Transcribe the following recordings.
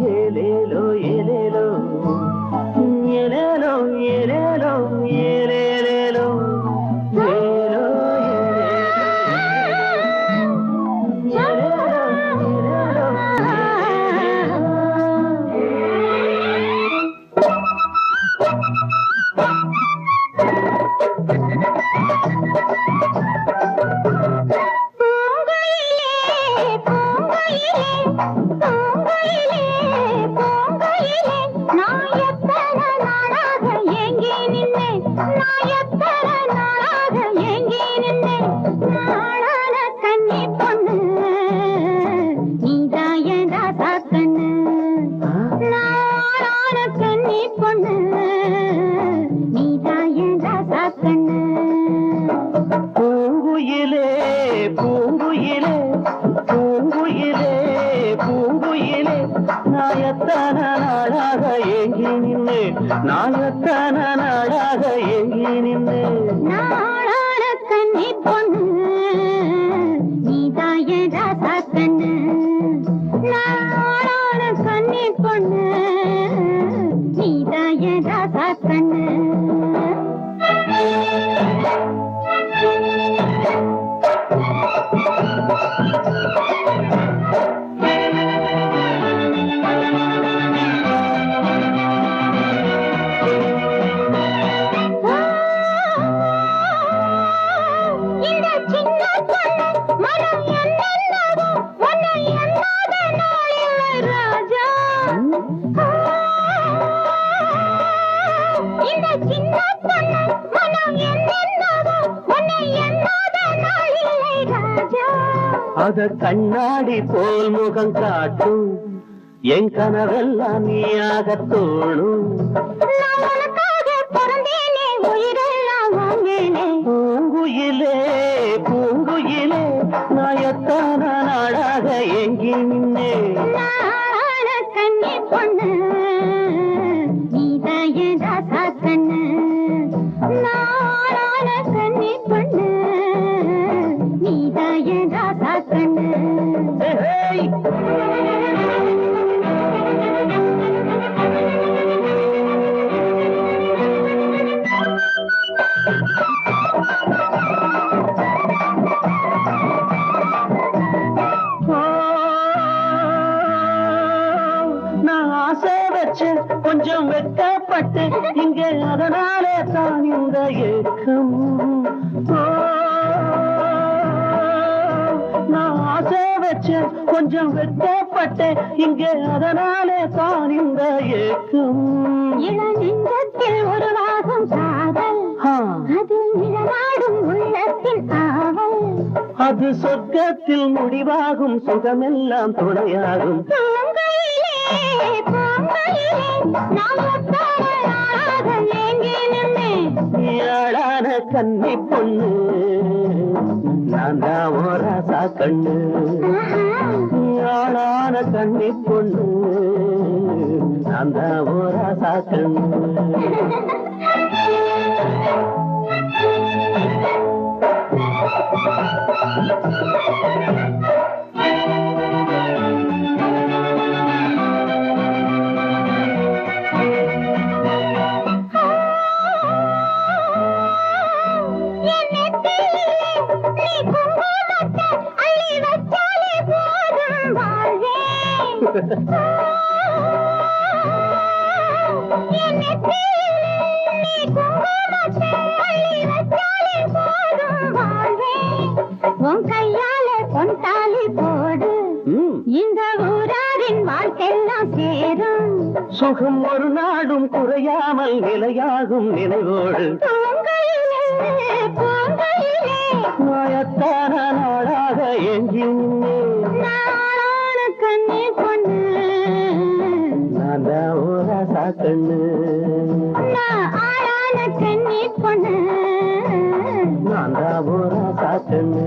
ఏలేలో ఏలేలో. ఏలేలో ఏలేలో ఏలేలేలో. Oh, பூங்குயிலே பூங்குயிலே பூங்குயிலே நாயத்தன நாடாக ஏங்கி நின்று நாயத்தன நாடாக ஏங்கி நின்று. நாளான கண்ணி பொன் அத கண்ணாடி போல் முகம் காட்டும். என் கனவெல்லாம் நீயாக தோணும் நான் பூங்குயிலே பூங்குயிலே நாயத்தான நாளாக ஏங்கி நின்று நாளான கண்ணு நான் ஆசை வச்சு கொஞ்சம் வெட்கப்பட்டு இங்க அதனாலே தான் இந்த ஏக்கம் வச்சு கொஞ்சம் வெட்கப்பட்டு இங்க அதனாலே தான் இந்த ஏக்கம். இள நெஞ்சத்தில் உருவாகும் காதல் ஆ, அதில் நிழலாடும் உள்ளத்தின் ஆவல் அது சொர்க்கத்தில் முடிவாகும் சுகமெல்லாம் துணையாகும். பூங்கையிலே, ஏழான கன்னி பொண்ணு. நான் தான் ஓராசா கண்ணு. ஏழான கண்ணி பொண்ணு. நான் தான் ஓராசா கண்ணு. உன் கையாலே பொன் தாலி போடு இந்த ஊராரின் வாழ்க்கையெல்லாம் சேரும் சுகம் ஒரு நாடும் குறையாமல் நிலையாகும் நினைவோடு மாயத்தான எங்கி நின்று கண்ணு. நான் தாபூரா சாத்தண்ணு.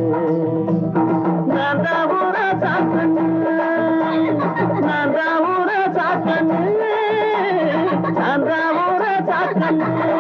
நான் தாபூரா சாத்தண்ணு. நான் தாபூரா சாத்தண்ணு. நான் தாபூரா சாத்தண்ணு.